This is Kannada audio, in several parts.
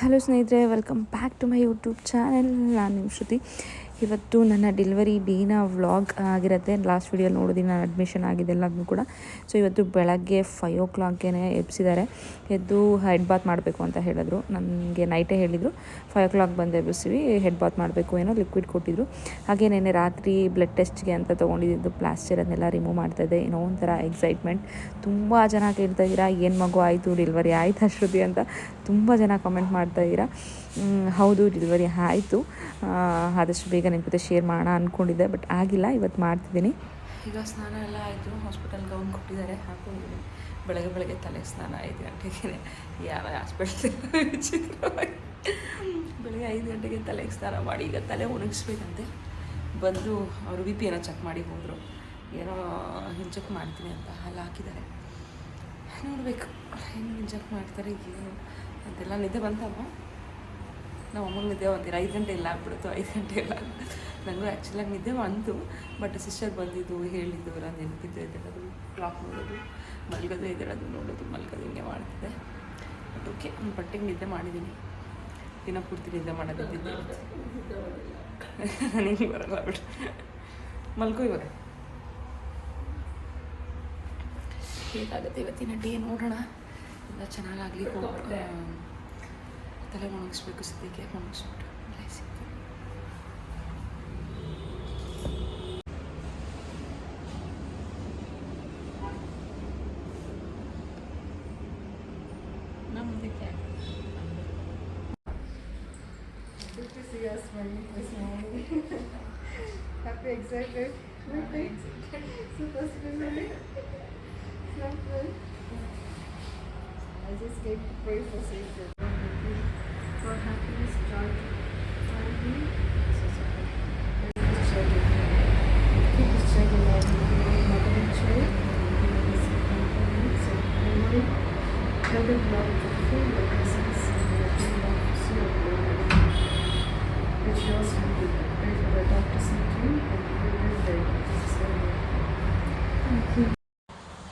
ಹಲೋ ಸ್ನೇಹಿತರೆ welcome back to my YouTube channel ನಾನು ನಿಮ್ಮ ಶ್ರುತಿ. ಇವತ್ತು ನನ್ನ ಡೆಲಿವರಿ ಡೇನ ವ್ಲಾಗ್ ಆಗಿರುತ್ತೆ. ಲಾಸ್ಟ್ ವೀಡಿಯೋ ನೋಡಿದ್ದೀನಿ ನಾನು ಅಡ್ಮಿಷನ್ ಆಗಿದೆ ಎಲ್ಲದನ್ನು ಕೂಡ. ಸೊ ಇವತ್ತು ಬೆಳಗ್ಗೆ ಫೈವ್ ಓ ಕ್ಲಾಕ್ಗೆ ಎಬ್ಸಿದ್ದಾರೆ. ಎದ್ದು ಹೆಡ್ ಬಾತ್ ಮಾಡಬೇಕು ಅಂತ ಹೇಳಿದ್ರು. ನನಗೆ ನೈಟೇ ಹೇಳಿದರು. ಫೈವ್ ಓ ಕ್ಲಾಕ್ ಬಂದು ಎಬ್ಬಿಸ್ತೀವಿ ಹೆಡ್ ಬಾತ್ ಮಾಡಬೇಕು ಏನೋ ಲಿಕ್ವಿಡ್ ಕೊಟ್ಟಿದ್ರು. ಹಾಗೆ ನೆನೆ ರಾತ್ರಿ ಬ್ಲಡ್ ಟೆಸ್ಟ್ಗೆ ಅಂತ ತೊಗೊಂಡಿದ್ದು ಪ್ಲಾಸ್ಟರ್ ಅದನ್ನೆಲ್ಲ ರಿಮೂವ್ ಮಾಡ್ತಾಯಿದ್ದೆ ಏನೋ ಒಂಥರ ಎಕ್ಸೈಟ್ಮೆಂಟ್ ತುಂಬ ಜನ ಕೇಳ್ತಾ ಇದ್ದೀರಾ ಏನು ಮಗು ಆಯಿತು ಡೆಲಿವರಿ ಆಯಿತು ಶ್ರುತಿ ಅಂತ. ತುಂಬ ಜನ ಕಮೆಂಟ್ ಮಾಡ್ತಾ ಇದ್ದೀರಾ. ಮ್, ಹೌದು ಡೆಲಿವರಿ ಆಯಿತು. ಆದಷ್ಟು ಬೇಗ ನಿಮ್ಮ ಜೊತೆ ಶೇರ್ ಮಾಡೋಣ ಅಂದ್ಕೊಂಡಿದ್ದೆ ಬಟ್ ಆಗಿಲ್ಲ ಇವತ್ತು ಮಾಡ್ತಿದ್ದೀನಿ. ಈಗ ಸ್ನಾನ ಎಲ್ಲ ಆಯಿತು ಹಾಸ್ಪಿಟಲ್ ಗೌನ್ ಕೊಟ್ಟಿದ್ದಾರೆ ಹಾಕೊಂಡಿದ್ದೀನಿ ಬೆಳಗ್ಗೆ ಬೆಳಗ್ಗೆ ತಲೆಗೆ ಸ್ನಾನ ಐದು ಗಂಟೆಗೆ ಯಾವ ಹಾಸ್ಪಿಟಲ್ ಬೆಳಗ್ಗೆ ಐದು ಗಂಟೆಗೆ ತಲೆಗೆ ಸ್ನಾನ ಮಾಡಿ, ಈಗ ತಲೆ ಒಣಗಿಸ್ಬೇಕಂತೆ. ಬಂದು ಅವರು ಬಿ ಪಿ ಏನೋ ಚೆಕ್ ಮಾಡಿ ಹೋದರು. ಏನೋ ಚೆಕ್ ಮಾಡ್ತೀನಿ ಅಂತ ಹಾಲು ಹಾಕಿದ್ದಾರೆ. ನೋಡಬೇಕು ಹೆಂಗೆ ಇಂಜೆಕ್ಟ್ ಮಾಡ್ತಾರೆ, ಏನು ಅಂತೆಲ್ಲ ನಿದ್ದೆ ಬಂತಮ್ಮ ನಾವು ಅಮ್ಮಗೆ ನಿದ್ದೆ ಬಂದಿರ ಐದು ಗಂಟೆ ಇಲ್ಲ ಆಗ್ಬಿಡ್ತು, ಐದು ಗಂಟೆ ಇಲ್ಲ ನನಗೂ ಆ್ಯಕ್ಚುಲಾಗಿ ನಿದ್ದೆ ಬಂತು ಬಟ್ ಸಿಸ್ಟರ್ ಬಂದಿದ್ದು, ಹೇಳಿದ್ದು ನಾನು ನೆನಪಿದ್ದು ಎದ್ದೇಳೋದು ಕ್ಲಾಕ್ ನೋಡೋದು ಮಲ್ಗೋದು ಎದ್ದೇಳೋದು ನೋಡೋದು, ಮಲ್ಗೋದು, ಹಿಂಗೆ ಮಾಡ್ತಿದ್ದೆ. ಬಟ್ ಓಕೆ ಒಂದು ಪಟ್ಟಿಗೆ ನಿದ್ದೆ ಮಾಡಿದ್ದೀನಿ ದಿನ ಪೂರ್ತಿ ನಿದ್ದೆ ಮಾಡೋದಿದ್ದೆ ನನಗೆ ಬರಲ್ಲ ಬಿಡು. ಮಲ್ಕೋ ಇವಾಗ. ಹೇಗಾಗುತ್ತೆ ಇವತ್ತಿನ ಡೇ ನೋಡೋಣ. ಎಲ್ಲ ಚೆನ್ನಾಗಾಗಲಿ ತಲೆ ಒಣಗಿಸ್ಬೇಕು ಸದ್ಯಕ್ಕೆ ಒಣಗಿಸ್ಬಿಟ್ಟು ಆಮೇಲೆ ಸಿಗ್ತೀನಿ Good to see us smiling this morning. Happy, excited. Super smiling. Super. I just came to pray for safe journey. For happiness, joy, family.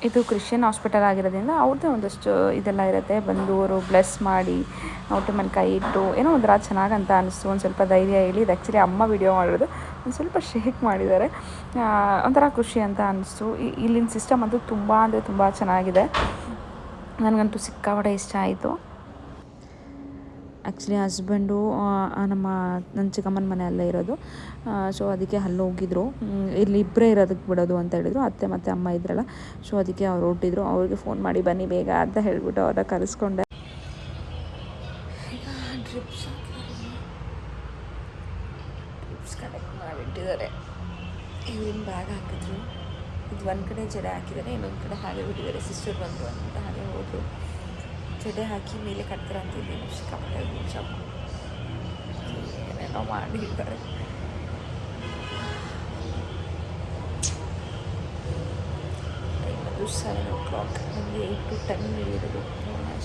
ಇದು ಕ್ರಿಶ್ಚಿಯನ್ ಹಾಸ್ಪಿಟಲ್ ಆಗಿರೋದ್ರಿಂದ ಅವ್ರದ್ದೇ ಒಂದಷ್ಟು ಇದೆಲ್ಲ ಇರುತ್ತೆ. ಬಂದು ಅವರು ಬ್ಲೆಸ್ ಮಾಡಿ, ಹೊಟ್ಟೆ ಮೇಲೆ ಕೈ ಇಟ್ಟು, ಏನೋ ಒಂಥರ ಚೆನ್ನಾಗಂತ ಅನಿಸ್ತು. ಒಂದು ಸ್ವಲ್ಪ ಧೈರ್ಯ ಹೇಳಿ, ಇದು ಆ್ಯಕ್ಚುಲಿ ಅಮ್ಮ ವಿಡಿಯೋ ಮಾಡಿರೋದು. ಒಂದು ಸ್ವಲ್ಪ ಶೇಕ್ ಮಾಡಿದ್ದಾರೆ. ಒಂಥರ ಖುಷಿ ಅಂತ ಅನಿಸ್ತು. ಇಲ್ಲಿನ ಸಿಸ್ಟಮ್ ಅಂತೂ ತುಂಬ ಅಂದರೆ ತುಂಬ ಚೆನ್ನಾಗಿದೆ. ನನಗಂತೂ ಸಿಕ್ಕಾಪಟ್ಟೆ ಇಷ್ಟ ಆಯಿತು. ಆ್ಯಕ್ಚುಲಿ ಹಸ್ಬೆಂಡು ನಮ್ಮ ನನ್ನ ಚಿಕ್ಕಮ್ಮನ ಮನೆಯಲ್ಲೇ ಇರೋದು. ಸೊ ಅದಕ್ಕೆ ಅಲ್ಲಿ ಹೋಗಿದ್ರು. ಇಲ್ಲಿ ಇಬ್ಬರೇ ಇರೋದಕ್ಕೆ ಬಿಡೋದು ಅಂತ ಹೇಳಿದ್ರು. ಅತ್ತೆ ಮತ್ತು ಅಮ್ಮ ಇದ್ರಲ್ಲ. ಸೊ ಅದಕ್ಕೆ ಅವ್ರು ಹೊರಟಿದ್ರು. ಅವ್ರಿಗೆ ಫೋನ್ ಮಾಡಿ ಬನ್ನಿ ಬೇಗ ಅಂತ ಹೇಳಿಬಿಟ್ಟು ಅವ್ರನ್ನ ಕರೆಸ್ಕೊಂಡೆ. ಕನೆಕ್ಟ್ ಮಾಡಿಟ್ಟಿದ್ದಾರೆ ಇವ್ರಿನ ಬ್ಯಾಗ್ ಹಾಕಿದ್ರು. ಇದು ಒಂದು ಕಡೆ ಜಡೆ ಹಾಕಿದ್ದಾರೆ, ಇನ್ನೊಂದು ಕಡೆ ಹಾಗೆ ಬಿಟ್ಟಿದ್ದಾರೆ. ಸಿಸ್ಟರ್ ಬಂದರು ಅಂದ್ಬಿಟ್ಟು ಹಾಗೆ ಹೋದರು. ಜಡೆ ಹಾಕಿ ಮೇಲೆ ಕಟ್ತಾರೆ ಅಂತಿದ್ದೀನಿ ಸಿಕ್ಕಾಪಟ್ಟೆ ಶಾಪ್ ಏನೇನೋ ಮಾಡಿದ್ದಾರೆ ಟೈಮ್ ಅದು ಸೆವೆನ್ ಓ ಕ್ಲಾಕ್ ನಮಗೆ ಏಯ್ಟ್ ಟು ಟೆನ್ ಇರೋದು ನೋಡೋಣ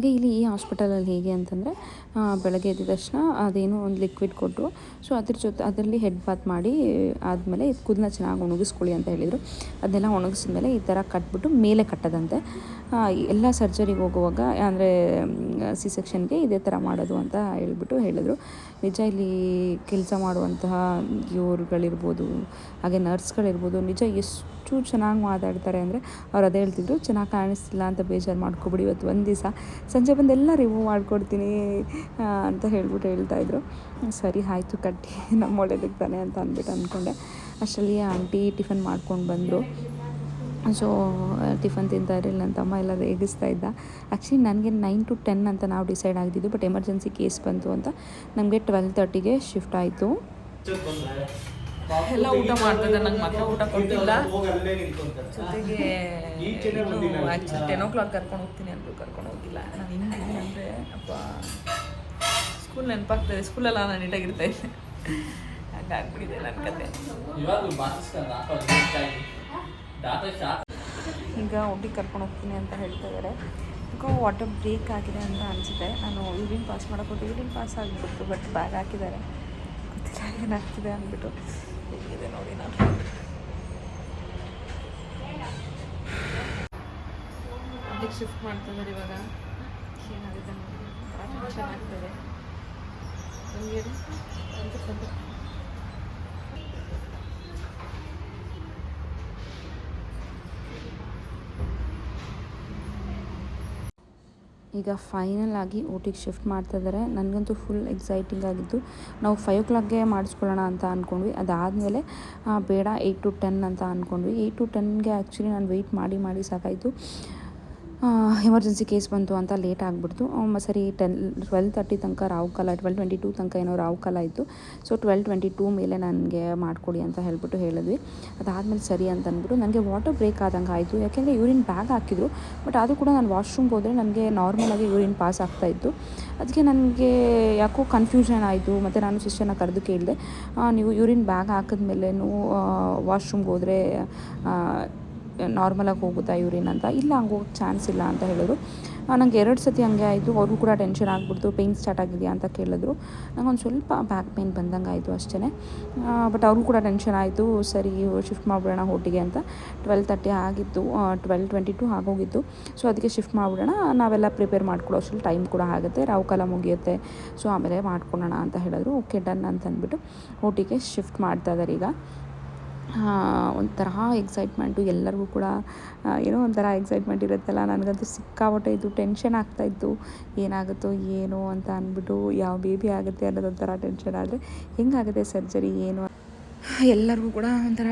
ಹಾಗೆ ಇಲ್ಲಿ ಈ ಹಾಸ್ಪಿಟಲಲ್ಲಿ ಹೇಗೆ ಅಂತಂದರೆ ಬೆಳಗ್ಗೆ ಎದ್ದ ತಕ್ಷಣ ಅದೇನೋ ಒಂದು ಲಿಕ್ವಿಡ್ ಕೊಟ್ಟರು ಸೊ ಅದ್ರ ಜೊತೆ ಅದರಲ್ಲಿ ಹೆಡ್ ಬಾತ್ ಮಾಡಿ, ಆದಮೇಲೆ ಕೂದಲನ್ನ ಚೆನ್ನಾಗಿ ಒಣಗಿಸ್ಕೊಳ್ಳಿ ಅಂತ ಹೇಳಿದರು. ಅದನ್ನೆಲ್ಲ ಒಣಗಿಸಿದ್ಮೇಲೆ ಈ ಥರ ಕಟ್ಬಿಟ್ಟು ಮೇಲೆ ಕಟ್ಟದಂತೆ. ಎಲ್ಲ ಸರ್ಜರಿಗೆ ಹೋಗುವಾಗ, ಅಂದರೆ ಸಿ ಸೆಕ್ಷನ್ಗೆ ಇದೇ ಥರ ಮಾಡೋದು ಅಂತ ಹೇಳಿಬಿಟ್ಟು ಹೇಳಿದರು. ನಿಜ ಇಲ್ಲಿ ಕೆಲಸ ಮಾಡುವಂತಹ ಇವ್ರುಗಳಿರ್ಬೋದು, ಹಾಗೆ ನರ್ಸ್ಗಳಿರ್ಬೋದು ನಿಜ ಎಷ್ಟು ಚೆನ್ನಾಗಿ ಮಾತಾಡ್ತಾರೆ ಅಂದರೆ ಅವ್ರು ಅದೇ ಹೇಳ್ತಿದ್ರು, ಚೆನ್ನಾಗಿ ಕಾಣಿಸ್ತಿಲ್ಲ ಅಂತ ಬೇಜಾರು ಮಾಡ್ಕೊಬಿಡಿ ಇವತ್ತು ಒಂದು ದಿವಸ. ಸಂಜೆ ಬಂದು ಎಲ್ಲ ರಿಮೂವ್ ಮಾಡಿಕೊಡ್ತೀನಿ ಅಂತ ಹೇಳ್ಬಿಟ್ಟು ಹೇಳ್ತಾಯಿದ್ರು ಸರಿ, ಆಯಿತು ಕಟ್ಟಿ, ನಮ್ಮ ಒಳ್ಳೇದಕ್ಕೆ ತಾನೆ ಅಂತ ಅಂದ್ಬಿಟ್ಟು ಅಂದ್ಕೊಂಡೆ. ಅಷ್ಟರಲ್ಲಿ ಆಂಟಿ ಟಿಫನ್ ಮಾಡ್ಕೊಂಡು ಬಂದರು. ಸೊ ಟಿಫನ್ ತಿಂತಾ ಇರಲಿಲ್ಲ ನನ್ನ ಅಮ್ಮ ಎಲ್ಲ ರೇಗಿಸ್ತಾ ಇದ್ದ. ಆ್ಯಕ್ಚುಲಿ ನನಗೆ ನೈನ್ ಟು ಟೆನ್ ಅಂತ ನಾವು ಡಿಸೈಡ್ ಆಗಿದ್ದು ಬಟ್ ಎಮರ್ಜೆನ್ಸಿ ಕೇಸ್ ಬಂತು ಅಂತ. ನಮಗೆ ಟ್ವೆಲ್ ತರ್ಟಿಗೆ ಶಿಫ್ಟ್ ಆಯಿತು. ಎಲ್ಲ ಊಟ ಮಾಡ್ತಿದ್ದೆ ನಂಗೆ ಮಾತ್ರ ಊಟ ಕೊಟ್ಟಿಲ್ಲ ಜೊತೆಗೆ ಆ್ಯಕ್ಚುಲಿ ಟೆನ್ ಓ ಕ್ಲಾಕ್ ಕರ್ಕೊಂಡು ಹೋಗ್ತೀನಿ ಅಂದರು ಕರ್ಕೊಂಡು ಹೋಗಿಲ್ಲ. ನಾನು ಹಿಂಗೆ ಅಂದರೆ ಅಪ್ಪ ಸ್ಕೂಲ್ ನೆನಪಾಗ್ತದೆ ಸ್ಕೂಲೆಲ್ಲ ನಾನು ನೀಟಾಗಿರ್ತಾ ಇದ್ದೆ. ಹಂಗಾಗ್ಬಿಟ್ಟಿದೆ ನನ್ನ ಕತೆ. ಈಗ ಊಟಿಗೆ ಕರ್ಕೊಂಡು ಹೋಗ್ತೀನಿ ಅಂತ ಹೇಳ್ತಾ ಇದ್ದಾರೆ ಬಿಕಾಸ್ ವಾಟರ್ ಬ್ರೇಕ್ ಆಗಿದೆ ಅಂತ ಅನಿಸುತ್ತೆ. ನಾನು ಯೂರಿನ್ ಪಾಸ್ ಮಾಡೋಕ್ಕೆ ಯೂರಿನ್ ಪಾಸ್ ಆಗಿಬಿಡ್ತು ಬಟ್ ಬ್ಯಾಗ್ ಹಾಕಿದ್ದಾರೆ. ಗೊತ್ತಿಲ್ಲ ಏನಾಗ್ತಿದೆ ಅಂದ್ಬಿಟ್ಟು. ಹೇಗಿದೆ ನೋಡಿ ನಾನು ಅದಕ್ಕೆ ಶಿಫ್ಟ್ ಮಾಡ್ತಿದ್ದಾರೆ ಇವಾಗ ಏನಾಗುತ್ತೆ ಚೆನ್ನಾಗ್ತದೆ. ನಮಗೆ ಈಗ ಫೈನಲ್ ಆಗಿ ಊಟಿಗೆ ಶಿಫ್ಟ್ ಮಾಡ್ತಾ ಇದ್ದಾರೆ. ನನಗಂತೂ ಫುಲ್ ಎಕ್ಸೈಟಿಂಗ್ ಆಗಿತ್ತು. ನಾವು ಫೈವ್ ಓ ಕ್ಲಾಕ್ಗೆ ಮಾಡಿಸ್ಕೊಳ್ಳೋಣ ಅಂತ ಅಂದ್ಕೊಂಡ್ವಿ ಅದಾದಮೇಲೆ ಬೇಡ ಏಯ್ಟ್ ಟು ಟೆನ್ ಅಂತ ಅಂದ್ಕೊಂಡ್ವಿ ಏಯ್ಟ್ ಟು ಟೆನ್ಗೆ ಆ್ಯಕ್ಚುಲಿ ನಾನು ವೆಯ್ಟ್ ಮಾಡಿ ಮಾಡಿ ಸಾಕಾಯಿತು. ಎಮರ್ಜೆನ್ಸಿ ಕೇಸ್ ಬಂತು ಅಂತ ಲೇಟ್ ಆಗಿಬಿಡ್ತು. ಸರಿ ಟೆನ್ ಟ್ವೆಲ್ ತರ್ಟಿ ತನಕ ರಾವು ಕಾಲ ಟ್ವೆಲ್ ಟ್ವೆಂಟಿ ಟೂ ತನಕ ಏನೋ ರಾವು ಕಾಲ ಇತ್ತು. ಸೊ ಟ್ವೆಲ್ ಟ್ವೆಂಟಿ ಟೂ ಮೇಲೆ ನನಗೆ ಮಾಡಿಕೊಡಿ ಅಂತ ಹೇಳ್ಬಿಟ್ಟು ಹೇಳಿದ್ವಿ. ಅದಾದಮೇಲೆ ಸರಿ ಅಂತ ಅಂದ್ಬಿಟ್ಟು ನನಗೆ ವಾಟರ್ ಬ್ರೇಕ್ ಆದಂಗೆ ಆಯಿತು. ಯಾಕೆಂದರೆ ಯೂರಿನ್ ಬ್ಯಾಗ್ ಹಾಕಿದ್ರು ಬಟ್ ಅದು ಕೂಡ ನಾನು ವಾಶ್ರೂಮ್ಗೆ ಹೋದರೆ ನನಗೆ ನಾರ್ಮಲಾಗಿ ಯೂರಿನ್ ಪಾಸ್ ಆಗ್ತಾಯಿತ್ತು ಅದಕ್ಕೆ ನನಗೆ ಯಾಕೋ ಕನ್ಫ್ಯೂಷನ್ ಆಯಿತು. ಮತ್ತು ನಾನು ಸಿಸ್ಟರ್ನ ಕರೆದು ಕೇಳಿದೆ ನೀವು ಯೂರಿನ್ ಬ್ಯಾಗ್ ಹಾಕಿದ್ಮೇಲೆನೂ ವಾಶ್ರೂಮ್ಗೆ ಹೋದರೆ ನಾರ್ಮಲಾಗಿ ಹೋಗುತ್ತಾ ಯೂರಿನ್ ಅಂತ ಇಲ್ಲ, ಹಂಗೆ ಹೋಗೋಕ್ಕೆ ಚಾನ್ಸ್ ಇಲ್ಲ ಅಂತ ಹೇಳಿದ್ರು. ನಂಗೆ ಎರಡು ಸತಿ ಹಂಗೆ ಆಯಿತು. ಅವ್ರಿಗೂ ಕೂಡ ಟೆನ್ಷನ್ ಆಗಿಬಿಡ್ತು. ಪೇಯ್ನ್ ಸ್ಟಾರ್ಟ್ ಆಗಿದೆಯಾ ಅಂತ ಕೇಳಿದ್ರು. ನಂಗೊಂದು ಸ್ವಲ್ಪ ಬ್ಯಾಕ್ ಪೇಯ್ನ್ ಬಂದಂಗೆ ಆಯಿತು ಅಷ್ಟೇ ಬಟ್ ಅವ್ರಿಗೂ ಕೂಡ ಟೆನ್ಷನ್ ಆಯಿತು. ಸರಿ ಶಿಫ್ಟ್ ಮಾಡಿಬಿಡೋಣ ಹೋಟಿಗೆ ಅಂತ. ಟ್ವೆಲ್ ತರ್ಟಿ ಆಗಿತ್ತು. ಟ್ವೆಲ್ ಟ್ವೆಂಟಿ ಟು ಆಗೋಗಿತ್ತು ಸೊ ಅದಕ್ಕೆ ಶಿಫ್ಟ್ ಮಾಡಿಬಿಡೋಣ. ನಾವೆಲ್ಲ ಪ್ರಿಪೇರ್ ಮಾಡ್ಕೊಳ್ಳೋ ಅಷ್ಟರಲ್ಲಿ ಟೈಮ್ ಕೂಡ ಆಗುತ್ತೆ. ರಾವುಕಾಲ ಮುಗಿಯುತ್ತೆ. ಸೊ ಆಮೇಲೆ ಮಾಡ್ಕೊಳ್ಳೋಣ ಅಂತ ಹೇಳಿದ್ರು. ಓಕೆ ಡನ್ ಅಂತ ಅಂದ್ಬಿಟ್ಟು ಹೋಟಿಗೆ ಶಿಫ್ಟ್ ಮಾಡ್ತಾ ಇದ್ದಾರೆ ಈಗ. ಒಂಥರ ಎಕ್ಸೈಟ್ಮೆಂಟು ಎಲ್ಲರಿಗೂ ಕೂಡ ಏನೋ ಒಂಥರ ಎಕ್ಸೈಟ್ಮೆಂಟ್ ಇರುತ್ತಲ್ಲ. ನನಗಂತೂ ಸಿಕ್ಕಾಪಟ್ಟೆ ಇದು ಟೆನ್ಷನ್ ಆಗ್ತಾಯಿತ್ತು ಏನಾಗುತ್ತೋ ಏನೋ ಅಂತ ಅಂದ್ಬಿಟ್ಟು, ಯಾವ ಬೇಬಿ ಆಗುತ್ತೆ ಅನ್ನೋದೊಂಥರ ಟೆನ್ಷನ್ ಆದರೆ, ಹೆಂಗಾಗುತ್ತೆ ಸರ್ಜರಿ ಏನು ಎಲ್ಲರಿಗೂ ಕೂಡ ಒಂಥರ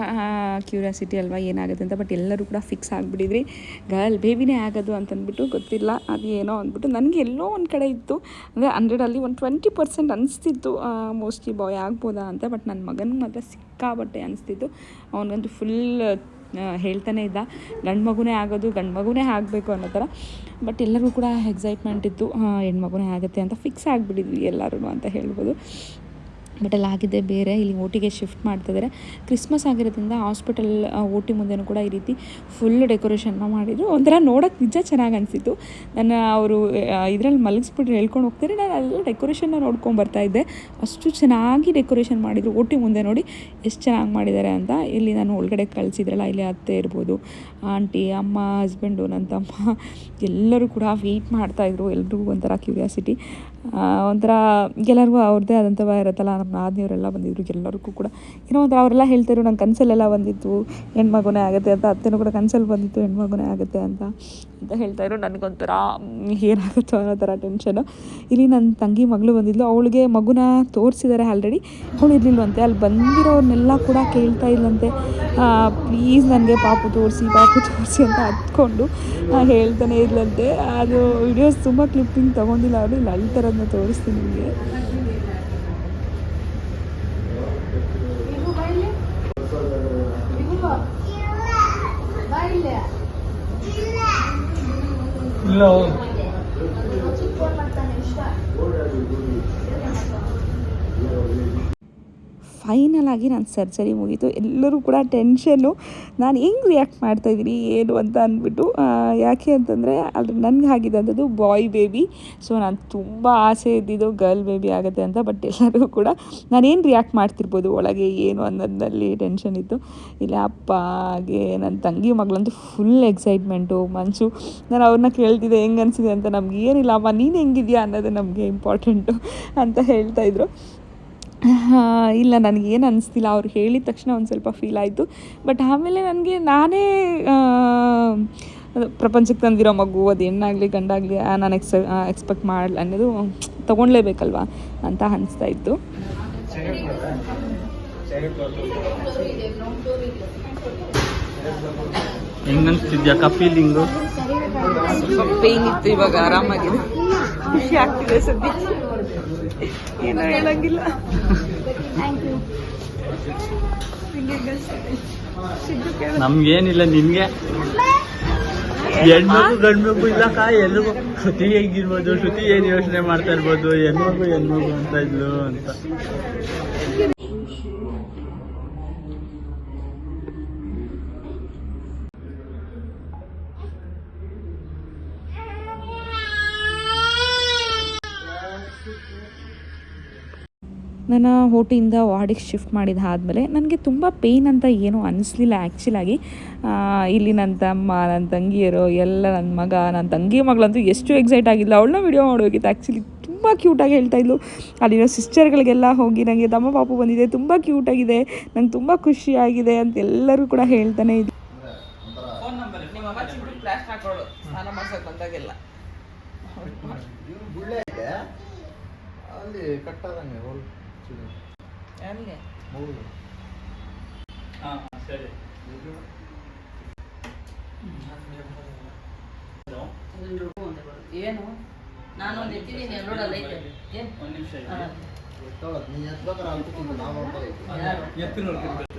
ಕ್ಯೂರಿಯಾಸಿಟಿ ಅಲ್ವಾ ಏನಾಗುತ್ತೆ ಅಂತ ಬಟ್ ಎಲ್ಲರೂ ಕೂಡ ಫಿಕ್ಸ್ ಆಗಿಬಿಟ್ಟಿದ್ರಿ. ಗರ್ಲ್ ಬೇಬಿನೇ ಆಗೋದು ಅಂತಂದ್ಬಿಟ್ಟು ಗೊತ್ತಿಲ್ಲ ಅದು ಏನೋ ಅಂದ್ಬಿಟ್ಟು ನನಗೆ ಎಲ್ಲೋ ಒಂದು ಕಡೆ ಇತ್ತು. ಅಂದರೆ ಹಂಡ್ರೆಡಲ್ಲಿ ಒಂದು ಟ್ವೆಂಟಿ ಪರ್ಸೆಂಟ್ ಅನಿಸ್ತಿತ್ತು ಮೋಸ್ಟ್ಲಿ ಬಾಯ್ ಆಗ್ಬೋದಾ ಅಂತ ಬಟ್ ನನ್ನ ಮಗನಿಗೆ ಮಾತ್ರ ಸಿಕ್ಕಾಬಟ್ಟೆ ಅನಿಸ್ತಿತ್ತು. ಅವನಿಗಂತೂ ಫುಲ್ ಹೇಳ್ತಾನೆ ಇದ್ದ, ಗಂಡು ಮಗುನೇ ಆಗೋದು, ಗಂಡು ಮಗುನೇ ಆಗಬೇಕು ಅನ್ನೋ ಥರ. ಬಟ್ ಎಲ್ಲರಿಗೂ ಕೂಡ ಎಕ್ಸೈಟ್ಮೆಂಟ್ ಇತ್ತು ಹೆಣ್ಮಗುನೇ ಆಗುತ್ತೆ ಅಂತ ಫಿಕ್ಸ್ ಆಗಿಬಿಟ್ಟಿದ್ವಿ ಎಲ್ಲರೂ ಅಂತ ಹೇಳ್ಬೋದು. ಬಟ್ ಅಲ್ಲಿ ಬೇರೆ, ಇಲ್ಲಿ ಓಟಿಗೆ ಶಿಫ್ಟ್ ಮಾಡ್ತಿದ್ದಾರೆ ಕ್ರಿಸ್ಮಸ್ ಆಗಿರೋದ್ರಿಂದ ಹಾಸ್ಪಿಟಲ್ ಓಟಿ ಮುಂದೆನೂ ಕೂಡ ಈ ರೀತಿ ಫುಲ್ ಡೆಕೋರೇಷನ್ನ ಮಾಡಿದರು. ಒಂಥರ ನೋಡೋಕ್ಕೆ ನಿಜ ಚೆನ್ನಾಗಿ ಅನಿಸಿತ್ತು. ನನ್ನ ಅವರು ಇದರಲ್ಲಿ ಮಲಗಿಸ್ಬಿಟ್ಟು ಹೇಳ್ಕೊಂಡು ಹೋಗ್ತಾರೆ. ನಾನು ಎಲ್ಲ ಡೆಕೋರೇಷನ್ನ ನೋಡ್ಕೊಂಡು ಇದ್ದೆ. ಅಷ್ಟು ಚೆನ್ನಾಗಿ ಡೆಕೋರೇಷನ್ ಮಾಡಿದರು. ಓಟಿ ಮುಂದೆ ನೋಡಿ ಎಷ್ಟು ಚೆನ್ನಾಗಿ ಮಾಡಿದ್ದಾರೆ ಅಂತ. ಇಲ್ಲಿ ನಾನು ಒಳಗಡೆ ಕಳಿಸಿದ್ರಲ್ಲ, ಇಲ್ಲಿ ಅತ್ತೆ ಇರ್ಬೋದು, ಆಂಟಿ, ಅಮ್ಮ ಹಸ್ಬೆಂಡು ನನ್ನ ತಮ್ಮ ಎಲ್ಲರೂ ಕೂಡ ವೆಯ್ಟ್ ಮಾಡ್ತಾಯಿದ್ರು ಎಲ್ರಿಗೂ ಒಂಥರ ಕ್ಯೂರಿಯಾಸಿಟಿ ಒಂಥರ ಎಲ್ಲರಿಗೂ ಅವ್ರದ್ದೇ ಆದಂಥವ ಇರುತ್ತಲ್ಲ, ನಮ್ಮ ನಾದಿನವರೆಲ್ಲ ಬಂದಿದ್ರು, ಎಲ್ಲರಿಗೂ ಕೂಡ. ಏನೋ ಒಂಥರ ಅವರೆಲ್ಲ ಹೇಳ್ತಾಯಿದ್ರು ನಂಗೆ ಕನಸಲ್ಲೆಲ್ಲ ಬಂದಿತ್ತು, ಹೆಣ್ಮಗುನೇ ಆಗುತ್ತೆ ಅಂತ. ಅತ್ತೆನೂ ಕೂಡ ಕನಸಲ್ಲಿ ಬಂದಿತ್ತು, ಹೆಣ್ಮಗುನೇ ಆಗುತ್ತೆ ಅಂತ. ಅಂತ ಹೇಳ್ತಾಯಿದ್ರು ನನಗೊಂಥರ ಏನಾಗುತ್ತೋ ಅನ್ನೋ ಥರ ಟೆನ್ಷನು ಇಲ್ಲಿ ನನ್ನ ತಂಗಿ ಮಗಳು ಬಂದಿದ್ಲು. ಅವಳಿಗೆ ಮಗುನ ತೋರಿಸಿದ್ದಾರೆ ಆಲ್ರೆಡಿ ಅವಳು ಇರಲಿಲ್ವಂತೆ. ಅಲ್ಲಿ ಬಂದಿರೋರ್ನೆಲ್ಲ ಕೂಡ ಕೇಳ್ತಾ ಇಲ್ಲಂತೆ ಪ್ಲೀಸ್ ನನಗೆ ಪಾಪು ತೋರಿಸಿ ಪಾಪು ತೋರಿಸಿ ಅಂತ ಹತ್ಕೊಂಡು ಹೇಳ್ತಾನೆ ಇರ್ಲಂತೆ ಅದು ವಿಡಿಯೋಸ್ ತುಂಬ ಕ್ಲಿಪ್ಪಿಂಗ್ ತೊಗೊಂಡಿಲ್ಲ. ಅವರು, ಇಲ್ಲಿ ಅಳ್ತಾರದನ್ನ ತೋರಿಸ್ತೀನಿ ನಿಮಗೆ. ಇಲ್ಲ ಚಿಕ್ಕ ಮಾಡ್ತಾನೆ ಇಷ್ಟ ಫೈನಲ್ ಆಗಿ ನನ್ನ ಸರ್ಜರಿ ಮುಗೀತು. ಎಲ್ಲರೂ ಕೂಡ ಟೆನ್ಷನ್ನು ನಾನು ಹೆಂಗೆ ರಿಯಾಕ್ಟ್ ಮಾಡ್ತಾಯಿದ್ದೀನಿ ಏನು ಅಂತ ಅಂದ್ಬಿಟ್ಟು ಯಾಕೆ ಅಂತಂದರೆ ಅದು ನನಗೆ ಆಗಿದ್ದಂಥದ್ದು ಬಾಯ್ ಬೇಬಿ ಸೊ ನಾನು ತುಂಬ ಆಸೆ ಇದ್ದಿದ್ದು ಗರ್ಲ್ ಬೇಬಿ ಆಗುತ್ತೆ ಅಂತ ಬಟ್ ಎಲ್ಲರಿಗೂ ಕೂಡ ನಾನೇನು ರಿಯಾಕ್ಟ್ ಮಾಡ್ತಿರ್ಬೋದು, ಒಳಗೆ ಏನು ಅನ್ನೋದ್ರಲ್ಲಿ ಟೆನ್ಷನ್ ಇತ್ತು. ಇಲ್ಲ, ಅಪ್ಪ, ಹಾಗೆ ನನ್ನ ತಂಗಿ ಮಗಳಂತೂ ಫುಲ್ ಎಕ್ಸೈಟ್ಮೆಂಟು ಮನಸ್ಸು ನಾನು ಅವ್ರನ್ನ ಕೇಳ್ತಿದ್ದೆ, ಹೆಂಗೆ ಅನಿಸಿದೆ ಅಂತ ನಮ್ಗೆ ಏನಿಲ್ಲ, ಅಮ್ಮ, ನೀನು ಹೆಂಗಿದ್ಯಾ? ಅನ್ನೋದು ನಮಗೆ ಇಂಪಾರ್ಟೆಂಟು ಅಂತ ಹೇಳ್ತಾಯಿದ್ರು ಇಲ್ಲ ನನಗೇನು ಅನಿಸ್ತಿಲ್ಲ. ಅವ್ರು ಹೇಳಿದ ತಕ್ಷಣ ಒಂದು ಸ್ವಲ್ಪ ಫೀಲ್ ಆಯಿತು. ಬಟ್ ಆಮೇಲೆ ನನಗೆ ನಾನೇ ಪ್ರಪಂಚಕ್ಕೆ ತಂದಿರೋ ಮಗು ಅದು ಹೆಣ್ಣಾಗಲಿ ಗಂಡಾಗಲಿ ನಾನು ಎಕ್ಸ್ ಎಕ್ಸ್ಪೆಕ್ಟ್ ಮಾಡಲ್ಲ ಅನ್ನೋದು ತೊಗೊಳ್ಲೇಬೇಕಲ್ವಾ ಅಂತ ಅನಿಸ್ತಾ ಇತ್ತು. ಫೀಲಿಂಗು ಪೇಯ್ನ್ ಇತ್ತು ಇವಾಗ ಆರಾಮಾಗಿದೆ. ಖುಷಿ ಆಗ್ತಿದೆ ಸದ್ಯ. ಏನೋ ಹೇಳಂಗಿಲ್ಲ. ನಮ್ಗೇನಿಲ್ಲ ನಿನ್ಗೆ. ಹೆಣ್ಮಗು ಗಂಡ್ಮಗು ಇಲ್ಲಕ್ಕ ಎಲ್ರಿಗೂ ಶ್ರುತಿ ಹೇಗಿರ್ಬೋದು ಶ್ರುತಿ ಏನ್ ಯೋಚನೆ ಮಾಡ್ತಾ ಇರ್ಬೋದು ಹೆಣ್ಮಗು ಹೆಣ್ಮಗು ಅಂತ ಇದ್ಲು ಅಂತ. ನನ್ನ ಹೋಟಿಯಿಂದ ವಾರ್ಡಿಗೆ ಶಿಫ್ಟ್ ಮಾಡಿದ ಆದಮೇಲೆ ನನಗೆ ತುಂಬ ಪೇಯ್ನ್ ಅಂತ ಏನೂ ಅನ್ನಿಸ್ಲಿಲ್ಲ ಆ್ಯಕ್ಚುಲಾಗಿ ಇಲ್ಲಿ ನನ್ನ ತಮ್ಮ ನನ್ನ ತಂಗಿಯರು ಎಲ್ಲ ನನ್ನ ಮಗ ನನ್ನ ತಂಗಿ ಮಗಳಂತೂ ಎಷ್ಟು ಎಕ್ಸೈಟ್ ಆಗಿಲ್ಲ ಅವಳನ್ನ ವಿಡಿಯೋ ಮಾಡೋಗಿತ್ತು ಆ್ಯಕ್ಚುಲಿ ತುಂಬ ಕ್ಯೂಟಾಗಿ ಹೇಳ್ತಾ ಇದ್ಲು. ಅಲ್ಲಿರೋ ಸಿಸ್ಟರ್ಗಳಿಗೆಲ್ಲ ಹೋಗಿ ನನಗೆ ತಮ್ಮ ಪಾಪು ಬಂದಿದೆ ತುಂಬ ಕ್ಯೂಟಾಗಿದೆ ನಂಗೆ ತುಂಬ ಖುಷಿಯಾಗಿದೆ ಅಂತ ಎಲ್ಲರೂ ಕೂಡ ಹೇಳ್ತಾನೆ ಇದ್ರು ಫೋನ್ ನಂಬರ್ ನಿಮ್ಮ ಅಮ್ಮ ಚಿಕ್ಕ ಫ್ಲಾಶ್ ಹಾಕೊಳ್ಳು ಸ್ನಾನ ಮಾಡ್ಸಕ್ ಬಂದಾಗೆಲ್ಲ. ಗುಳ್ಳೆ ಇದೆ. ಅಲ್ಲಿ ಕಟ್ಟಾದಂಗೆ ಹೋಲ್ ಯಾರಿಗೆ? ಮೂರು. ಹಾಂ ಸರಿ. ಎಲ್ರಿಗೂ ಒಂದೇ ಬರೋದು. ಏನು? ನಾನು ಒಂದು ಎತ್ತಿದ್ದೀನಿ ಎಲ್ಲೋಡಲ್ಲ ಐತೆ. ಏನು? ಒಂದು ನಿಮಿಷ ನೀ ಎತ್ಬೇಕಾರೆ ಅನ್ಕೋತೀನಿ ನಾವು ನೋಡ್ತಾ ಯಾರು? ಎತ್ತು ನೋಡ್ತಿರ್ಬೇಕು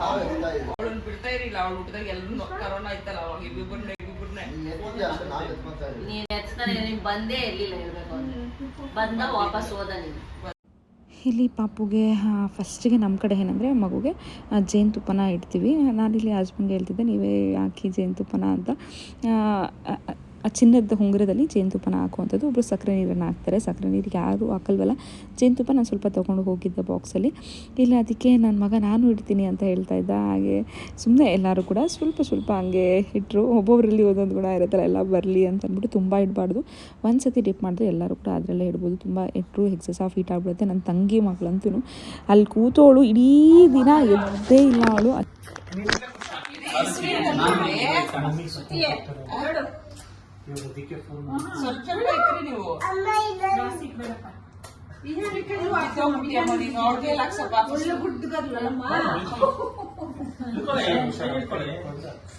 ಹಾವು ಎತ್ತಾ ಇದೆ ಅವಳನ್ನ ಬಿಡ್ತಾ ಇರಲಿಲ್ಲ ಅವಳು ಹುಟ್ಟಿದಾಗ ಎಲ್ಲರೂ ಕರೋನಾ ಇತ್ತಲ್ಲ ಅವಾಗ ಇಬ್ಬಿಬ್ಬರನ್ನೇ ನೀನು ಎತ್ತಾನೆ ನೀನು ಬಂದೇ ಇರ್ಲಿಲ್ಲ ಹೇಳ್ಬೇಕು ಅಂದ್ರೆ ಬಂದ ವಾಪಸ್ ಹೋದ ನೀನು. ಇಲ್ಲಿ ಪಾಪುಗೆ ಫಸ್ಟಿಗೆ ನಮ್ಮ ಕಡೆ ಏನಂದರೆ ಮಗುಗೆ ಜೇನುತುಪ್ಪನ ಇಡ್ತೀವಿ. ನಾನಿಲ್ಲಿ ಹಸ್ಬೆಂಡ್ಗೆ ಹೇಳ್ತಿದ್ದೆ, ನೀವೇ ಹಾಕಿ ಜೇನುತುಪ್ಪನ ಅಂತ. ಆ, ಚಿನ್ನದ ಉಂಗುರದಲ್ಲಿ ಜೇನುತುಪ್ಪನ ಹಾಕುವಂಥದ್ದು. ಒಬ್ಬರು ಸಕ್ಕರೆ ನೀರನ್ನು ಹಾಕ್ತಾರೆ. ಸಕ್ಕರೆ ನೀರಿಗೆ ಯಾರು ಹಾಕಲ್ವಲ್ಲ. ಜೇನುತುಪ್ಪ ನಾನು ಸ್ವಲ್ಪ ತೊಗೊಂಡು ಹೋಗಿದ್ದೆ ಬಾಕ್ಸಲ್ಲಿ ಇಲ್ಲ ಅದಕ್ಕೆ ನನ್ನ ಮಗ ನಾನು ಇಡ್ತೀನಿ ಅಂತ ಹೇಳ್ತಾ ಇದ್ದ. ಹಾಗೆ ಸುಮ್ಮನೆ ಎಲ್ಲರೂ ಕೂಡ ಸ್ವಲ್ಪ ಸ್ವಲ್ಪ ಹಂಗೆ ಇಟ್ಟರು ಒಬ್ಬೊಬ್ಬರಲ್ಲಿ ಒಂದೊಂದು ಗುಣ ಇರುತ್ತಲ್ಲ ಎಲ್ಲ ಬರಲಿ ಅಂತ ಅಂದ್ಬಿಟ್ಟು ತುಂಬ ಇಡಬಾರ್ದು. ಒಂದು ಸತಿ ಡಿಪ್ ಮಾಡಿದ್ರೆ ಎಲ್ಲರೂ ಕೂಡ ಅದರಲ್ಲೇ ಇಡ್ಬೋದು. ತುಂಬ ಇಟ್ಟರು ಎಕ್ಸಸ್ ಆಫ್ ಹೀಟ್ ಆಗ್ಬಿಡುತ್ತೆ. ನನ್ನ ತಂಗಿ ಮಗಳಂತೂ. ಅಲ್ಲಿ ಕೂತೋಳು ಇಡೀ ದಿನ ಎದ್ದೇ ಇಲ್ಲ ಅವಳು. ಸ್ವಲ್ಪ ನೀವು.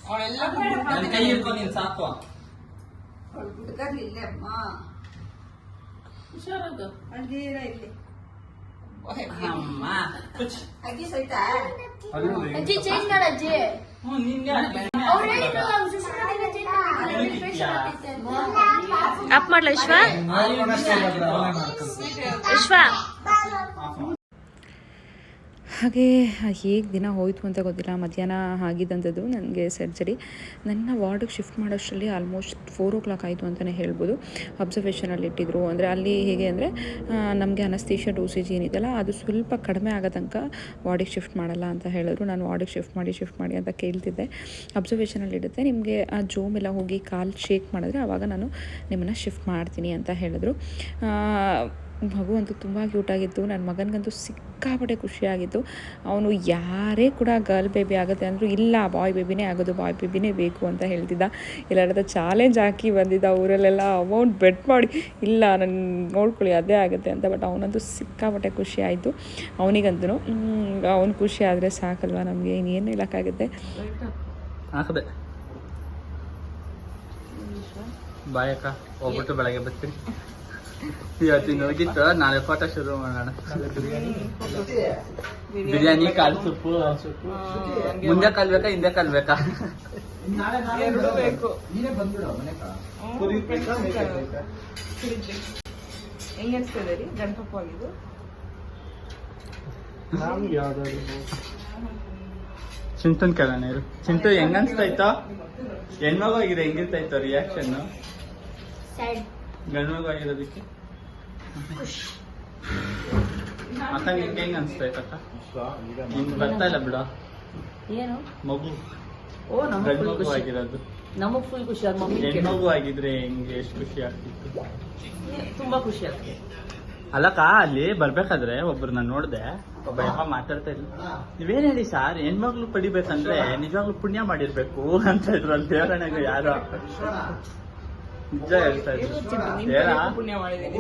ಅವಳೆಲ್ಲ ಕೈ ಹಿಡ್ಕೊಂಡು ನೀನು ಸಾಕು. ಅಮ್ಮ. ಅಜ್ಜಿ ಚೇಂಜ್ ಮಾಡ ಅಜ್ಜಿ. ನಿನ್ಗೆ ಅವ್ರು ಹೇಳಿದ್ರಲ್ಲ ಅವ್ರು ಅಪ್ ಮಾಡ್ಲ ವಿಶ್ವ? ವಿಶ್ವ? ಹಾಗೆ, ಹೇಗೆ ದಿನ ಹೋಯಿತು ಅಂತ ಗೊತ್ತಿಲ್ಲ. ಮಧ್ಯಾಹ್ನ ಆಗಿದ್ದಂಥದ್ದು ನನಗೆ ಸರ್ಜರಿ ನನ್ನ ವಾರ್ಡಿಗೆ ಶಿಫ್ಟ್ ಮಾಡೋಷ್ಟರಲ್ಲಿ ಆಲ್ಮೋಸ್ಟ್ ಫೋರ್ ಓ ಕ್ಲಾಕ್ ಆಯಿತು ಅಂತಲೇ ಹೇಳ್ಬೋದು. ಅಬ್ಸರ್ವೇಷನಲ್ಲಿ ಇಟ್ಟಿದ್ರು. ಅಂದರೆ ಅಲ್ಲಿ ಹೇಗೆ ಅಂದರೆ ನಮಗೆ ಅನಸ್ತೀಷಿಯಾ ಡೋಸೇಜ್ ಏನಿದೆಯಲ್ಲ ಅದು ಸ್ವಲ್ಪ ಕಡಿಮೆ ಆಗೋ ತನಕ ವಾರ್ಡಿಗೆ ಶಿಫ್ಟ್ ಮಾಡಲ್ಲ ಅಂತ ಹೇಳಿದ್ರು. ನಾನು ವಾರ್ಡಿಗೆ ಶಿಫ್ಟ್ ಮಾಡಿ ಶಿಫ್ಟ್ ಮಾಡಿ ಅಂತ ಕೇಳ್ತಿದ್ದೆ. ಅಬ್ಸರ್ವೇಷನಲ್ಲಿ ಇಡುತ್ತೆ. ನಿಮಗೆ ಆ ಜೋಮೆಲ್ಲ ಹೋಗಿ ಕಾಲು ಶೇಕ್ ಮಾಡಿದ್ರೆ ಆವಾಗ ನಾನು ನಿಮ್ಮನ್ನು ಶಿಫ್ಟ್ ಮಾಡ್ತೀನಿ ಅಂತ ಹೇಳಿದ್ರು. ಮಗು ಅಂತೂ ತುಂಬ ಕ್ಯೂಟಾಗಿತ್ತು ನನ್ನ ಮಗನಿಗಂತೂ ಸಿಕ್ಕಾಪಟ್ಟೆ ಖುಷಿಯಾಗಿತ್ತು. ಅವನು ಯಾರೇ ಕೂಡ ಗರ್ಲ್ ಬೇಬಿ ಆಗುತ್ತೆ ಅಂದರೂ ಇಲ್ಲ ಬಾಯ್ ಬೇಬಿನೇ ಆಗೋದು ಬಾಯ್ ಬೇಬಿನೇ ಬೇಕು ಅಂತ ಹೇಳ್ತಿದ್ದ. ಎಲ್ಲರ ಹತ್ರ ಚಾಲೆಂಜ್ ಹಾಕಿ ಬಂದಿದ್ದ ಊರಲ್ಲೆಲ್ಲ ಅಮೌಂಟ್ ಬೆಟ್ ಮಾಡಿ, ಇಲ್ಲ ನನ್ನ ನೋಡ್ಕೊಳ್ಳಿ, ಅದೇ ಆಗುತ್ತೆ ಅಂತ. ಬಟ್ ಅವನಂತೂ ಸಿಕ್ಕಾಪಟ್ಟೆ ಖುಷಿ ಆಯಿತು. ಅವನಿಗಂತೂ ಅವನು ಖುಷಿ ಆದರೆ ಸಾಕಲ್ವಾ ನಮಗೆ? ಇನ್ನೇನು ಹೇಳೋಕ್ಕಾಗುತ್ತೆ? ಬಾಯಕ್ಕ, ಹೋಗ್ಬಿಟ್ಟು ಬೆಳಗ್ಗೆ ಬರ್ತೀನಿ ಇವತ್ತಿನ ಹೋಗಿತ್ತು ನಾಳೆ ಪಾಠ ಶುರು ಮಾಡೋಣ. ಬಿರಿಯಾನಿ ಕಾಲ್ ಸೊಪ್ಪು ಮುಂದೆ ಕಲ್ಬೇಕಾ, ಹಿಂದೆ ಕಲ್ಬೇಕಾ? ಹೆಂಗ್ ಅನ್ಸ್ತದೆ ಚಿಂತನ್ ಕೇಳೋಣ ಇರು. ಚಿಂತು ಹೆಂಗ್ ರಿಯಾಕ್ಷನ್ ಸ್ಯಾಡ್ ಗಂಡ್ಮಗು ಆಗಿರೋದಕ್ಕೆ ಅಕ್ಕ ನಿಂಗೆ ಹೆಂಗ್ ಅನ್ಸ್ತಾಯ್ತಕ್ಕ ನಿಂಗೆ ಬರ್ತಾ ಇಲ್ಲ ಬಿಡ. ಏನು? ಮಗು. ಓ ನಮಗ್ ಗಂಡ್ಮಗು ಖುಷಿ. ಆಗಿರೋದು. ನಮಗ್ ಫುಲ್ ಖುಷಿ ಅವ್ರ ಮಮ್ಮಿ ಹೆಣ್ಮಗು ಆಗಿದ್ರೆ ಹೆಂಗೆ ಎಷ್ಟು ಖುಷಿ ಆಗ್ತಿತ್ತು? ತುಂಬಾ ಖುಷಿ ಆಗ್ತದೆ ಅಲ್ಲಕ್ಕ ಅಲ್ಲಿ ಬರ್ಬೇಕಾದ್ರೆ ಒಬ್ರು ನಾನು ನೋಡ್ದೆ. ಒಬ್ಬ ಯಪ್ಪ ಮಾತಾಡ್ತಾ ಇದ್ರು ನೀವೇನ್ ಹೇಳಿ ಸಾರ್ ಹೆಣ್ಮಗ್ಳು ಪಡಿಬೇಕಂದ್ರೆ ನಿಜವಾಗ್ಲೂ ಪುಣ್ಯ ಮಾಡಿರ್ಬೇಕು ಅಂತ ಇದ್ರು. ಅಲ್ಲಿ ಯಾರು ಯಾರೋ. ನಿಜ ಹೇಳ್ತಾ ಇದ್ರು ಪುಣ್ಯ ಮಾಡಿದೀನಿ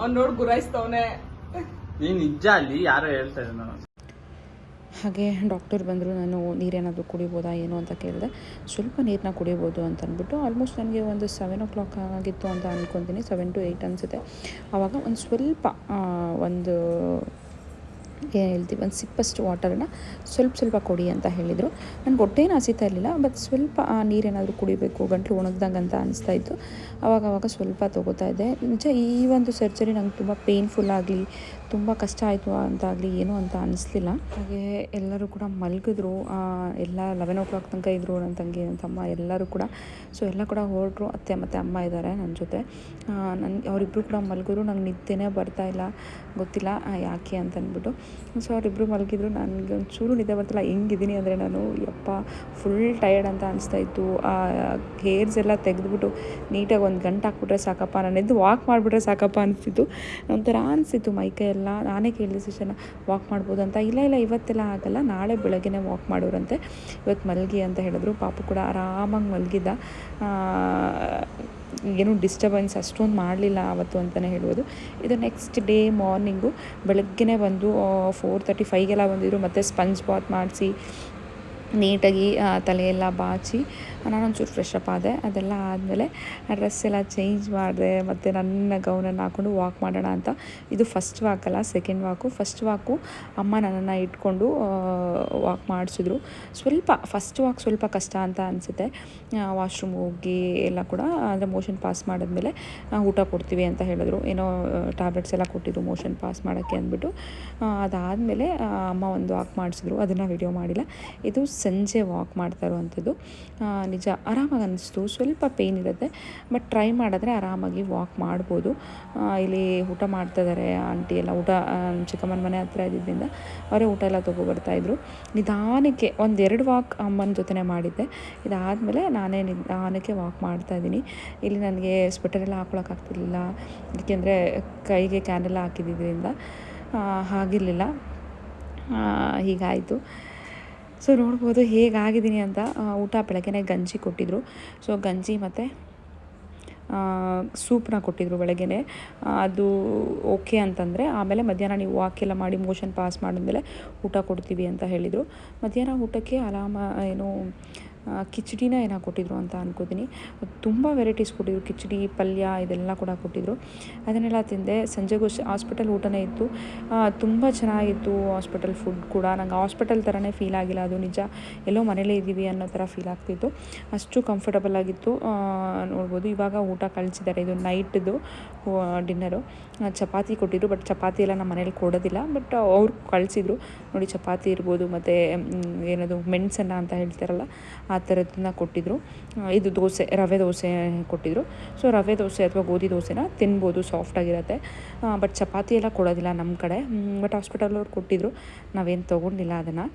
ಅವ್ನ್ ನೋಡ್ ಗುರಾಯಿಸ್ತವನೆ. ನೀನ್ ನಿಜ ಅಲ್ಲಿ ಯಾರೋ ಹೇಳ್ತಾ ಇದ್ರು ನಾನು. ಹಾಗೆ ಡಾಕ್ಟರ್ ಬಂದರು ನಾನು ನೀರೇನಾದರೂ ಕುಡಿಬೋದಾ ಏನು ಅಂತ ಕೇಳಿದೆ. ಸ್ವಲ್ಪ ನೀರನ್ನ ಕುಡಿಬೋದು ಅಂತ ಅಂದ್ಬಿಟ್ಟು ಆಲ್ಮೋಸ್ಟ್ ನನಗೆ ಒಂದು ಸೆವೆನ್ ಓ ಕ್ಲಾಕ್ ಆಗಿತ್ತು ಅಂತ ಅಂದ್ಕೊತೀನಿ ಸೆವೆನ್ ಟು ಏಯ್ಟ್ ಅನಿಸುತ್ತೆ. ಆವಾಗ ಒಂದು ಸ್ವಲ್ಪ ಒಂದು ಏನು ಹೇಳ್ತೀವಿ, ಒಂದು ಸಿಪ್ಪಷ್ಟು ವಾಟರನ್ನು ಸ್ವಲ್ಪ ಸ್ವಲ್ಪ ಕೊಡಿ ಅಂತ ಹೇಳಿದರು. ನನಗೆ ಹೊಟ್ಟೆನೂ ಹಸಿತಾ ಇರಲಿಲ್ಲ ಬಟ್ ಸ್ವಲ್ಪ, ಆ ನೀರೇನಾದರೂ ಕುಡಿಬೇಕು, ಗಂಟಲು ಒಣಗ್ದಂಗೆ ಅಂತ ಅನಿಸ್ತಾ ಇತ್ತು. ಅವಾಗ ಸ್ವಲ್ಪ ತೊಗೋತಾ ಇದ್ದೆ. ನಿಜ ಈ ಒಂದು ಸರ್ಜರಿ ನಂಗೆ ತುಂಬ ಪೇನ್ಫುಲ್ ಆಗಲಿ ತುಂಬ ಕಷ್ಟ ಆಯಿತು ಅಂತಾಗಲಿ ಏನು ಅಂತ ಅನಿಸ್ಲಿಲ್ಲ. ಹಾಗೆ ಎಲ್ಲರೂ ಕೂಡ ಮಲಗಿದ್ರು. ಎಲ್ಲ ಲೆವೆನ್ ಓ ಕ್ಲಾಕ್ ತನಕ ಇದ್ದರು ನನ್ನ ತಂಗಿ ನನ್ನ ತಮ್ಮ ಎಲ್ಲರೂ ಕೂಡ. ಸೊ ಎಲ್ಲ ಕೂಡ ಹೊರಟರು ಅತ್ತೆ ಮತ್ತು ಅಮ್ಮ ಇದ್ದಾರೆ ನನ್ನ ಜೊತೆ. ನನ್ನ ಅವರಿಬ್ಬರು ಕೂಡ ಮಲಗಿದ್ರು. ನಂಗೆ ನಿದ್ದೆನೇ ಬರ್ತಾ ಇಲ್ಲ. ಗೊತ್ತಿಲ್ಲ ಯಾಕೆ ಅಂತ ಅಂದ್ಬಿಟ್ಟು. ಸೊ ಅವರಿಬ್ಬರು ಮಲಗಿದ್ರು. ನನಗೆ ಒಂಚೂರು ನಿದ್ದೆ ಬರ್ತಿಲ್ಲ. ಹೆಂಗಿದ್ದೀನಿ ಅಂದರೆ ನಾನು, ಯಪ್ಪ ಫುಲ್ ಟಯರ್ಡ್ ಅಂತ ಅನಿಸ್ತಾ ಇತ್ತು. ಹೇರ್ಸ್ ಎಲ್ಲ ತೆಗೆದ್ಬಿಟ್ಟು ನೀಟಾಗಿ ಒಂದು ಗಂಟೆ ಹಾಕ್ಬಿಟ್ರೆ ಸಾಕಪ್ಪ. ನಾನು ಎದ್ದು ವಾಕ್ ಮಾಡಿಬಿಟ್ರೆ ಸಾಕಪ್ಪ ಅನಿಸ್ತಿತ್ತು ಒಂಥರ ಅನಿಸ್ತಿತ್ತು ಮೈಕೈ ಎಲ್ಲ ನಾನೇ ಕೇಳಿದೆ ಸಿಸ್ಟರ್ನ ವಾಕ್ ಮಾಡ್ಬೋದು ಅಂತ. ಇಲ್ಲ ಇಲ್ಲ, ಇವತ್ತೆಲ್ಲ ಆಗಲ್ಲ, ನಾಳೆ ಬೆಳಗ್ಗೆನೇ ವಾಕ್ ಮಾಡೋರಂತೆ. ಇವತ್ತು ಮಲಗಿ ಅಂತ ಹೇಳಿದ್ರು. ಪಾಪು ಕೂಡ ಆರಾಮಾಗಿ ಮಲಗಿದ್ದ. ಏನು ಡಿಸ್ಟರ್ಬೆನ್ಸ್ ಅಷ್ಟೊಂದು ಮಾಡಲಿಲ್ಲ ಆವತ್ತು ಅಂತಲೇ ಹೇಳ್ಬೋದು. ಇದು ನೆಕ್ಸ್ಟ್ ಡೇ ಮಾರ್ನಿಂಗು ಬೆಳಗ್ಗೆನೇ ಬಂದು ಫೋರ್ ತರ್ಟಿ ಫೈಗೆಲ್ಲ ಬಂದಿದ್ರು. ಮತ್ತು ಸ್ಪಂಜ್ ಬಾತ್ ಮಾಡಿಸಿ, ನೀಟಾಗಿ ತಲೆಯೆಲ್ಲ ಬಾಚಿ ನಾನೊಂಚೂರು ಫ್ರೆಶ್ ಅಪ್ ಆದೆ. ಅದೆಲ್ಲ ಆದಮೇಲೆ ಡ್ರೆಸ್ ಎಲ್ಲ ಚೇಂಜ್ ಮಾಡಿದೆ, ಮತ್ತು ನನ್ನ ಗೌನನ್ನು ಹಾಕ್ಕೊಂಡು ವಾಕ್ ಮಾಡೋಣ ಅಂತ. ಇದು ಫಸ್ಟ್ ವಾಕ್ ಅಲ್ಲ ಸೆಕೆಂಡ್ ವಾಕು ಫಸ್ಟ್ ವಾಕು ಅಮ್ಮ ನನ್ನನ್ನು ಇಟ್ಕೊಂಡು ವಾಕ್ ಮಾಡಿಸಿದ್ರು. ಸ್ವಲ್ಪ ಫಸ್ಟ್ ವಾಕ್ ಸ್ವಲ್ಪ ಕಷ್ಟ ಅಂತ ಅನಿಸುತ್ತೆ. ವಾಶ್ರೂಮ್ ಹೋಗಿ ಎಲ್ಲ ಕೂಡ ಅಂದರೆ ಮೋಷನ್ ಪಾಸ್ ಮಾಡಿದ್ಮೇಲೆ ಊಟ ಕೊಡ್ತೀವಿ ಅಂತ ಹೇಳಿದ್ರು. ಏನೋ ಟ್ಯಾಬ್ಲೆಟ್ಸ್ ಎಲ್ಲ ಕೊಟ್ಟಿದ್ರು ಮೋಷನ್ ಪಾಸ್ ಮಾಡೋಕ್ಕೆ ಅಂದ್ಬಿಟ್ಟು. ಅದಾದಮೇಲೆ ಅಮ್ಮ ಒಂದು ವಾಕ್ ಮಾಡಿಸಿದ್ರು. ಅದನ್ನು ವಿಡಿಯೋ ಮಾಡಿಲ್ಲ. ಇದು ಸಂಜೆ ವಾಕ್ ಮಾಡ್ತಾ ಇರುವಂಥದ್ದು ನಿಜ ಆರಾಮಾಗಿ ಅನ್ನಿಸ್ತು. ಸ್ವಲ್ಪ ಪೇಯ್ನ್ ಇರುತ್ತೆ ಬಟ್ ಟ್ರೈ ಮಾಡಿದ್ರೆ ಆರಾಮಾಗಿ ವಾಕ್ ಮಾಡ್ಬೋದು. ಇಲ್ಲಿ ಊಟ ಮಾಡ್ತಾ ಇದ್ದಾರೆ ಆಂಟಿ ಎಲ್ಲ. ಊಟ ಚಿಕ್ಕಮ್ಮನ ಮನೆ ಹತ್ರ ಇದ್ದಿದ್ದರಿಂದ ಅವರೇ ಊಟ ಎಲ್ಲ ತೊಗೊಬರ್ತಾಯಿದ್ರು ನಿಧಾನಕ್ಕೆ ಒಂದೆರಡು ವಾಕ್ ಅಮ್ಮನ ಜೊತೆನೇ ಮಾಡಿದ್ದೆ. ಇದಾದಮೇಲೆ ನಾನೇ ನಿಧಾನಕ್ಕೆ ವಾಕ್ ಮಾಡ್ತಾಯಿದ್ದೀನಿ ಇಲ್ಲಿ ನನಗೆ ಸ್ವೆಟರೆಲ್ಲ ಹಾಕ್ಕೊಳಕ್ಕಾಗ್ತಿರ್ಲಿಲ್ಲ ಏಕೆಂದರೆ ಕೈಗೆ ಕ್ಯಾನೆಲ್ಲ ಹಾಕಿದ್ದಿದ್ದರಿಂದ ಆಗಿರಲಿಲ್ಲ ಹೀಗಾಯಿತು. ಸೊ ನೋಡ್ಬೋದು ಹೇಗಾಗಿದ್ದೀನಿ ಅಂತ ಊಟ ಬೆಳಗ್ಗೆನೇ ಗಂಜಿ ಕೊಟ್ಟಿದ್ದರು ಸೊ ಗಂಜಿ ಮತ್ತು ಸೂಪ್ನ ಕೊಟ್ಟಿದ್ರು ಬೆಳಗ್ಗೆನೆ. ಅದು ಓಕೆ ಅಂತಂದರೆ, ಆಮೇಲೆ ಮಧ್ಯಾಹ್ನ ನೀವು ವಾಕೆಲ್ಲ ಮಾಡಿ ಮೋಷನ್ ಪಾಸ್ ಮಾಡಿದ್ಮೇಲೆ ಊಟ ಕೊಡ್ತೀವಿ ಅಂತ ಹೇಳಿದರು. ಮಧ್ಯಾಹ್ನ ಊಟಕ್ಕೆ ಅಲಾಮ ಏನು ಕಿಚಡಿನ ಏನೋ ಕೊಟ್ಟಿದ್ರು ಅಂತ ಅನ್ಕೋತೀನಿ. ತುಂಬ ವೆರೈಟೀಸ್ ಕೊಟ್ಟಿದ್ರು. ಕಿಚಡಿ, ಪಲ್ಯ ಇದೆಲ್ಲ ಕೂಡ ಕೊಟ್ಟಿದ್ರು. ಅದನ್ನೆಲ್ಲ ತಿಂದೆ. ಸಂಜೆಗೂ ಹಾಸ್ಪಿಟಲ್ ಊಟನೇ ಇತ್ತು. ತುಂಬ ಚೆನ್ನಾಗಿತ್ತು ಹಾಸ್ಪಿಟಲ್ ಫುಡ್ ಕೂಡ. ನಂಗೆ ಹಾಸ್ಪಿಟಲ್ ಥರನೇ ಫೀಲ್ ಆಗಿಲ್ಲ. ಅದು ನಿಜ. ಎಲ್ಲೋ ಮನೇಲೇ ಇದ್ದೀವಿ ಅನ್ನೋ ಥರ ಫೀಲ್ ಆಗ್ತಿತ್ತು. ಅಷ್ಟು ಕಂಫರ್ಟಬಲ್ ಆಗಿತ್ತು. ನೋಡ್ಬೋದು ಇವಾಗ ಊಟ ಕಳಿಸಿದ್ದಾರೆ. ಇದು ನೈಟ್ದು. ಡಿನ್ನರು ಚಪಾತಿ ಕೊಟ್ಟಿದ್ರು ಬಟ್ ಚಪಾತಿ ಎಲ್ಲ ನಮ್ಮ ಮನೇಲಿ ಕೊಡೋದಿಲ್ಲ. ಬಟ್ ಅವ್ರು ಕಳಿಸಿದ್ರು. ನೋಡಿ, ಚಪಾತಿ ಇರ್ಬೋದು, ಮತ್ತು ಏನದು, ಮೆಣಸನ್ನ ಅಂತ ಹೇಳ್ತಾರಲ್ಲ, ಆ ಥರದನ್ನ ಕೊಟ್ಟಿದ್ರು. ಇದು ದೋಸೆ, ರವೆ ದೋಸೆ ಕೊಟ್ಟಿದ್ರು. ಸೊ ರವೆ ದೋಸೆ ಅಥವಾ ಗೋಧಿ ದೋಸೆನ ತಿನ್ಬೋದು ಸಾಫ್ಟಾಗಿರುತ್ತೆ ಬಟ್ ಚಪಾತಿ ಎಲ್ಲ ಕೊಡೋದಿಲ್ಲ ನಮ್ಮ ಕಡೆ. ಬಟ್ ಹಾಸ್ಪಿಟಲವ್ರು ಕೊಟ್ಟಿದ್ರು. ನಾವೇನು ತೊಗೊಂಡಿಲ್ಲ ಅದನ್ನು.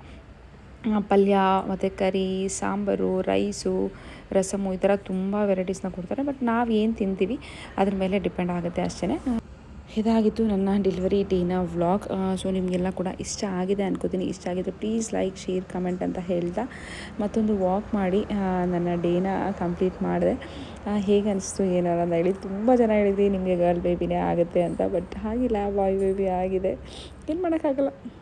ಪಲ್ಯ, ಮತ್ತು ಕರಿ, ಸಾಂಬಾರು, ರೈಸು, ರಸಮು ಈ ಥರ ತುಂಬ ವೆರೈಟೀಸ್ನ ಕೊಡ್ತಾರೆ. ಬಟ್ ನಾವು ಏನು ತಿಂತೀವಿ, ಅದ್ರ ಮೇಲೆ ಡಿಪೆಂಡ್ ಆಗುತ್ತೆ ಅಷ್ಟೇ ಇದಾಗಿತ್ತು ನನ್ನ ಡೆಲಿವರಿ ಡೇನ ವ್ಲಾಗ್. ಸೊ ನಿಮಗೆಲ್ಲ ಕೂಡ ಇಷ್ಟ ಆಗಿದೆ ಅನ್ಕೋತೀನಿ. ಇಷ್ಟ ಆಗಿದ್ರೆ ಪ್ಲೀಸ್ ಲೈಕ್, ಶೇರ್, ಕಮೆಂಟ್ ಅಂತ ಹೇಳ್ತಾ ಮತ್ತೊಂದು ವಾಕ್ ಮಾಡಿ ನನ್ನ ಡೇನ ಕಂಪ್ಲೀಟ್ ಮಾಡಿದೆ. ಹೇಗೆ ಅನಿಸ್ತು ಏನಾರ ಅಂತ ಹೇಳಿ ತುಂಬ ಜನ ಹೇಳಿದ್ವಿ, ನಿಮಗೆ ಗರ್ಲ್ ಬೇಬಿನೇ ಆಗುತ್ತೆ ಅಂತ. ಬಟ್ ಹಾಗಿಲ್ಲ, ಬಾಯ್ ಬೇಬಿ ಆಗಿದೆ. ಏನು ಮಾಡೋಕ್ಕಾಗಲ್ಲ.